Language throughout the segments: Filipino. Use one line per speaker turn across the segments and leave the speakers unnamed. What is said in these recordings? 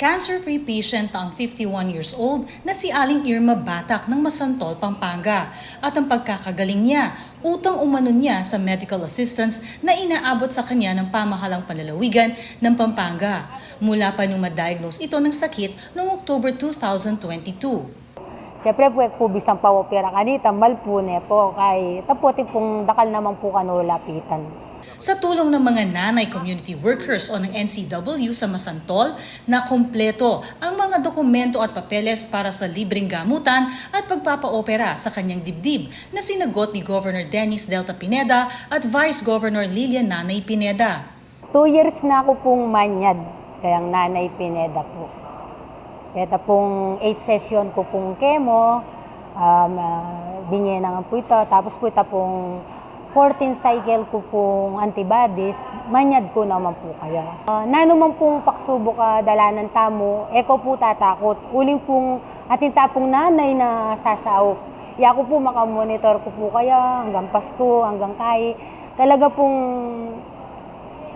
Cancer-free patient ang 51 years old na si Aling Irma Batak ng Masantol, Pampanga. At ang pagkakagaling niya, utang umano niya sa medical assistance na inaabot sa kanya ng pamahalang panlalawigan ng Pampanga. Mula pa nung ma-diagnose ito ng sakit noong October 2022.
Siyempre po, po bisang pa-opera kanita, mal po ne po, kay taputi pong dakal naman po kano lapitan.
Sa tulong ng mga nanay community workers o ng NCW sa Masantol, na kumpleto ang mga dokumento at papeles para sa libreng gamutan at pagpapaopera sa kanyang dibdib na sinagot ni Governor Dennis Delta Pineda at Vice Governor Lilian Nanay Pineda.
Two years na ako pong manyad, kayang nanay Pineda po. Kaya pong 8 session ko pong chemo, um, uh, binye na nga po ito, tapos po ito pong 14 cycle ko pong antibodies, manyad ko naman po kaya. Uh, nanuman pong paksubok ka dalanan tamo, eko po tatakot. Uling pong atin tapong nanay na sasaok. Ko po makamonitor ko po kaya hanggang Pasko, hanggang kay. Talaga pong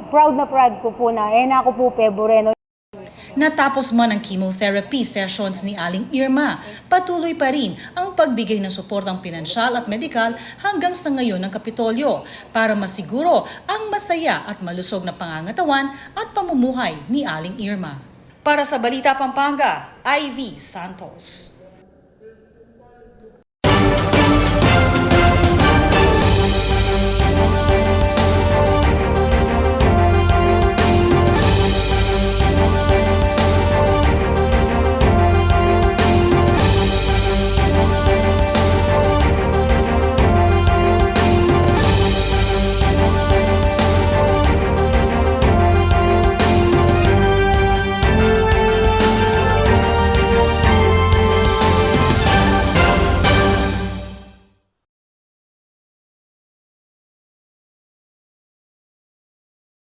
proud na proud ko po na, eh na ako po Pebreno.
Natapos man ang chemotherapy sessions ni Aling Irma, patuloy pa rin ang pagbigay ng suportang pinansyal at medikal hanggang sa ngayon ng Kapitolyo para masiguro ang masaya at malusog na pangangatawan at pamumuhay ni Aling Irma. Para sa Balita Pampanga, Ivy Santos.